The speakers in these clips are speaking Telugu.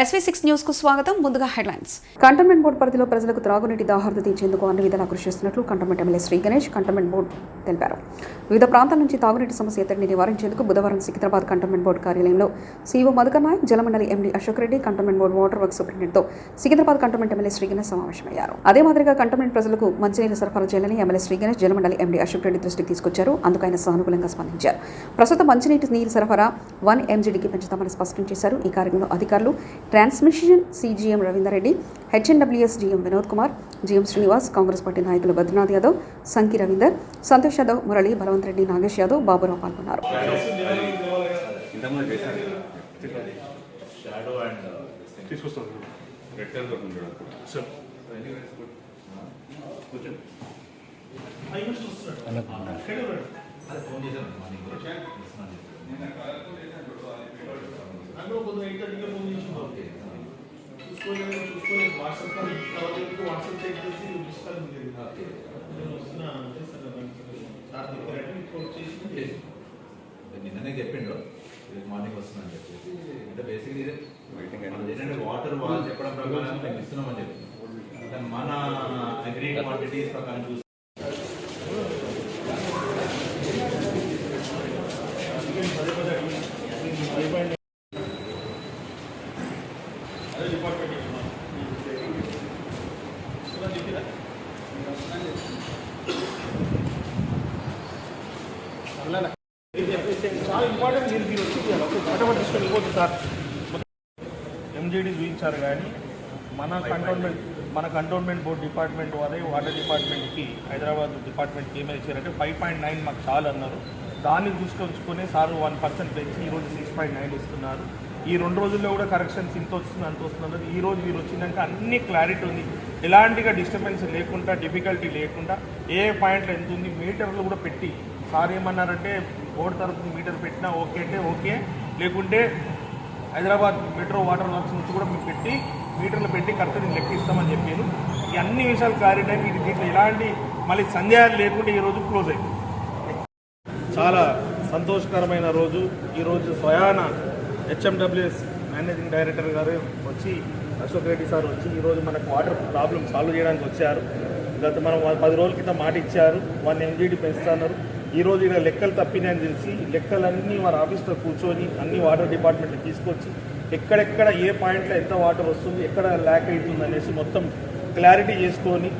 ఎస్వీ సిక్స్ న్యూస్కు స్వాగతం. ముందుగా హెడ్లైన్స్. కంటోన్మెంట్ బోర్డు పరిధిలో ప్రజలకు త్రాగునీటి దాహార్త తీర్చేందుకు అన్ని విధాలా కృషి చేస్తున్నట్లు cantonment MLA Shri Ganesh cantonment board తెలిపారు. వివిధ ప్రాంతాల నుంచి తాగునీటి సమస్య ఎత్తడిని నివారించేందుకు బుధవారం సికింద్రాబాద్ కంటోన్మెంట్ బోర్డు కార్యాలయంలో సీఓ మధుకర్ నాయక్ జలమండలి MD Ashok Reddy cantonment board water work సూపరింటెండెంట్తో Secunderabad cantonment MLA Shri Ganesh సమావేశమయ్యారు. అదే మాదిరిగా కంటోన్మెంట్ ప్రజలకు మంచినీరు సరఫరా చేయాలని ఎమ్మెల్యే శ్రీ గణేష్ జలమండలి ఎండీ అశోక్ రెడ్డి దృష్టికి తీసుకొచ్చారు. అందుకు ఆయన సానుకూలంగా స్పందించారు. ప్రస్తుతం మంచినీటి నీరు సరఫరా వన్ ఎంజీడీకి పెంచుతామని స్పష్టం చేశారు. ఈ కార్యక్రమంలో అధికారులు transmission CGM Ravinder Reddy H N W S GM Vinod Kumar GM Srinivas Congress party నాయకులు బద్రీనాథ్ యాదవ్ సంకి రవీందర్ సంతోష్ యాదవ్ మురళి బలవంత్ రెడ్డి నాగేష్ యాదవ్ బాబురావు పాల్గొన్నారు. అదే ఫోన్ చేశాను ఫోన్ చూసుకోలేదు చూసుకోలేదు. వాట్సాప్ వాట్సాప్ చెక్ చేసి నేను వస్తున్నా అంటే సరే సార్ నిన్ననే చెప్పిండు. మార్నింగ్ వస్తుందని చెప్పేసి అంటే బేసిక్లీ ఏంటంటే వాటర్ వాళ్ళు చెప్పడం ప్రకారం మేము ఇస్తున్నామని చెప్పి. అంటే మన అగ్రీ క్వాంటిటీస్ ప్రకారం చూసి పదే పదే అయిపోయింది అదే డిపార్ట్మెంట్ చెప్పిరా చాలా ఇంపార్టెంట్ మీరు మీరు వచ్చి చేయాలి ఒక ఫటాఫట్ తీసుకొని వెళ్ళిపోతుంది సార్. ఎంజీడీ చూపించారు కానీ మన కంటోన్మెంట్ మన కంటోన్మెంట్ బోర్డ్ డిపార్ట్మెంట్ వారే వాటర్ డిపార్ట్మెంట్కి హైదరాబాద్ డిపార్ట్మెంట్కి ఏమైనా ఇచ్చారంటే ఫైవ్ పాయింట్ నైన్ మాకు చాలు అన్నారు. దాన్ని దృష్టించుకొని సార్ వన్ పర్సెంట్ పెంచి ఈరోజు సిక్స్ పాయింట్ నైన్ ఇస్తున్నారు. ఈ రెండు రోజుల్లో కూడా కరెక్షన్స్ ఇంత వస్తుంది అంత వస్తుంది అన్నది ఈ రోజు మీరు వచ్చినాక అన్ని క్లారిటీ ఉంది. ఎలాంటిగా డిస్టర్బెన్స్ లేకుండా డిఫికల్టీ లేకుండా ఏ పాయింట్లో ఎంత ఉంది మీటర్లు కూడా పెట్టి సార్ ఏమన్నారంటే బోర్డు తరఫున మీటర్ పెట్టినా ఓకే అంటే ఓకే లేకుంటే హైదరాబాద్ మెట్రో వాటర్ వర్క్స్ నుంచి కూడా మేము పెట్టి మీటర్లు పెట్టి కరెక్ట్ నేను లెక్కిస్తామని చెప్పాను ఈ అన్ని విషయాలు క్లారిటీ అయ్యి ఇది దీంట్లో ఎలాంటి మళ్ళీ సందేహాలు లేకుండా ఈ రోజు క్లోజ్ అయింది. చాలా సంతోషకరమైన రోజు. ఈరోజు స్వయాన హెచ్ఎండబ్ల్యూఎస్ మేనేజింగ్ డైరెక్టర్ గారు వచ్చి అశోక్ రెడ్డి సార్ వచ్చి ఈరోజు మనకు వాటర్ ప్రాబ్లం సాల్వ్ చేయడానికి వచ్చారు. గత మనం పది రోజుల క్రితం మాట ఇచ్చారు. వన్ ఎంజీడీ పెంచుతున్నారు. ఈరోజు ఇక్కడ లెక్కలు తప్పినాయని తెలిసి లెక్కలన్నీ వారి ఆఫీస్లో కూర్చొని అన్ని వాటర్ డిపార్ట్మెంట్లు తీసుకొచ్చి ఎక్కడెక్కడ ఏ పాయింట్లో ఎంత వాటర్ వస్తుంది ఎక్కడ ల్యాక్ అవుతుంది అనేసి మొత్తం క్లారిటీ చేసుకొని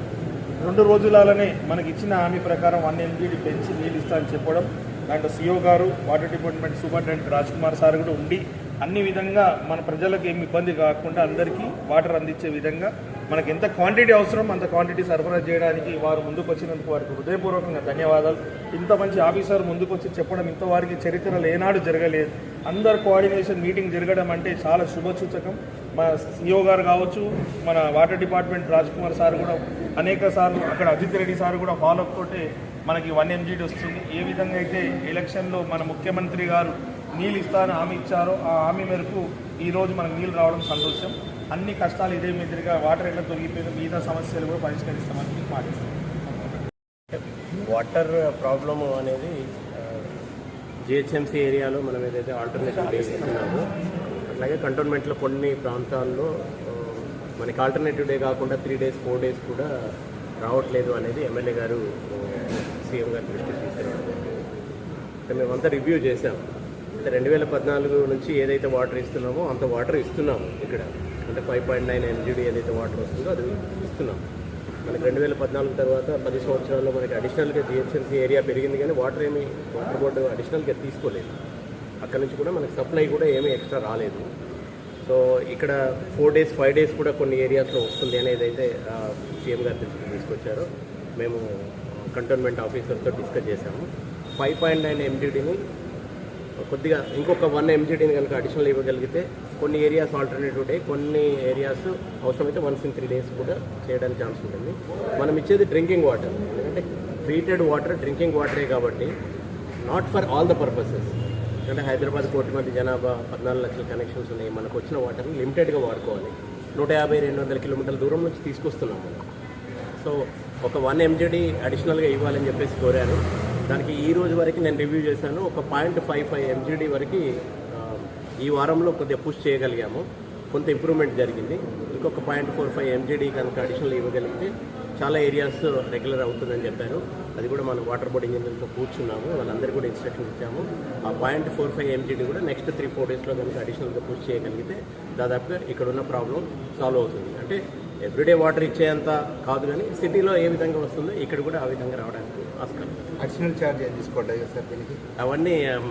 రెండు రోజులలోనే మనకి ఇచ్చిన హామీ ప్రకారం వన్ ఎంజీడీ పెంచి నీళ్ళు ఇస్తా అని చెప్పడం దాంట్లో సిఓ గారు water department superintendent Raj Kumar sir కూడా ఉండి అన్ని విధంగా మన ప్రజలకు ఏమి ఇబ్బంది కాకుండా అందరికీ వాటర్ అందించే విధంగా మనకి ఎంత క్వాంటిటీ అవసరం అంత క్వాంటిటీ సరఫరా చేయడానికి వారు ముందుకు వచ్చినందుకు వారికి హృదయపూర్వకంగా ధన్యవాదాలు. ఇంత మంచి ఆఫీసర్ ముందుకు వచ్చి చెప్పడం ఇంతవారికి చరిత్రలో ఏనాడు జరగలేదు. అందరు కోఆర్డినేషన్ మీటింగ్ జరగడం అంటే చాలా శుభసూచకం. మన సిఓ గారు కావచ్చు మన water department Raj Kumar sir కూడా అనేక సార్లు అక్కడ అజిత్ రెడ్డి సార్ కూడా ఫాలో అప్ తోటే మనకి వన్ ఎంజీడీ వస్తుంది. ఏ విధంగా అయితే ఎలక్షన్లో మన ముఖ్యమంత్రి గారు నీళ్ళు ఇస్తారని హామీ ఇచ్చారో ఆ హామీ మేరకు ఈ రోజు మనకు నీళ్ళు రావడం సంతోషం. అన్ని కష్టాలు ఇదే మీదుగా వాటర్ ఎట్లా తొలగిపోయిందో మిగతా సమస్యలు కూడా పరిష్కరిస్తామని మీకు మాటిస్తాం వాటర్ ప్రాబ్లమ్ అనేది జిహెచ్ఎంసీ ఏరియాలో మనం ఏదైతే ఆల్టర్నేటివ్ డే ఇస్తున్నామో అట్లాగే కంటోన్మెంట్లో కొన్ని ప్రాంతాల్లో మనకి ఆల్టర్నేటివ్ డే కాకుండా త్రీ డేస్ ఫోర్ డేస్ కూడా రావట్లేదు అనేది ఎమ్మెల్యే గారు సీఎం గారి దృష్టికి తీసుకురావడం మేమంతా రివ్యూ చేసాం అంటే రెండు వేల పద్నాలుగు నుంచి ఏదైతే వాటర్ ఇస్తున్నామో అంత వాటర్ ఇస్తున్నాము ఇక్కడ. అంటే ఫైవ్ పాయింట్ నైన్ ఎంజీడీ ఏదైతే వాటర్ వస్తుందో అది ఇస్తున్నాం. మనకి రెండు వేల పద్నాలుగు తర్వాత పది సంవత్సరాల్లో మనకి అడిషనల్గా జిహెచ్ఎంసీ ఏరియా పెరిగింది కానీ వాటర్ ఏమి వాటర్ బోర్డు అడిషనల్గా తీసుకోలేదు. అక్కడ నుంచి కూడా మనకి సప్లై కూడా ఏమీ ఎక్స్ట్రా రాలేదు. సో ఇక్కడ ఫోర్ డేస్ ఫైవ్ డేస్ కూడా కొన్ని ఏరియాస్లో వస్తుంది అనేది అయితే సీఎం గారు దృష్టికి తీసుకొచ్చారో. మేము కంటోన్మెంట్ ఆఫీసర్తో డిస్కస్ చేశాము. ఫైవ్ పాయింట్ నైన్ ఎంజీడీని కొద్దిగా ఇంకొక వన్ ఎంజీడీని కనుక అడిషనల్ ఇవ్వగలిగితే కొన్ని ఏరియాస్ ఆల్టర్నేటివ్ డే కొన్ని ఏరియాస్ అవసరమైతే వన్స్ ఇన్ త్రీ డేస్ కూడా చేయడానికి ఛాన్స్ ఉంటుంది. మనం ఇచ్చేది డ్రింకింగ్ వాటర్ ఎందుకంటే ట్రీటెడ్ వాటర్ డ్రింకింగ్ వాటరే కాబట్టి not for all the purposes ఎందుకంటే హైదరాబాద్ కోటి మంది జనాభా పద్నాలుగు లక్షల కనెక్షన్స్ ఉన్నాయి. మనకు వచ్చిన వాటర్ని లిమిటెడ్గా వాడుకోవాలి. నూట యాభై రెండు వందల కిలోమీటర్ల దూరం నుంచి తీసుకొస్తున్నాం మనం. సో ఒక వన్ ఎంజీడీ అడిషనల్గా ఇవ్వాలని చెప్పేసి కోరారు. దానికి ఈ రోజు వరకు నేను రివ్యూ చేశాను. ఒక పాయింట్ ఫైవ్ ఫైవ్ ఎంజీడీ వరకు ఈ వారంలో కొద్దిగా పుష్ చేయగలిగాము. కొంత ఇంప్రూవ్మెంట్ జరిగింది. ఇంకొక పాయింట్ ఫోర్ ఫైవ్ ఎంజీడీ కనుక అడిషనల్ ఇవ్వగలిగితే చాలా ఏరియాస్ రెగ్యులర్ అవుతుందని చెప్పారు. అది కూడా మనం వాటర్ బోర్డ్ ఇంజనీర్తో కూర్చున్నాము. వాళ్ళందరికీ కూడా ఇన్స్ట్రక్షన్ ఇచ్చాము. ఆ పాయింట్ ఫోర్ ఫైవ్ ఎంజీడీ కూడా నెక్స్ట్ త్రీ ఫోర్ డేస్లో కనుక అడిషనల్గా పుష్ చేయగలిగితే దాదాపుగా ఇక్కడ ఉన్న ప్రాబ్లం సాల్వ్ అవుతుంది. అంటే ఎవ్రీడే వాటర్ ఇచ్చేంత కాదు కానీ సిటీలో ఏ విధంగా వస్తుందో ఇక్కడ కూడా ఆ విధంగా రావడానికి ఆస్కారం. అడిషనల్ ఛార్జ్ ఏం తీసుకోవట్లేదు సార్ దీనికి? అవన్నీ um,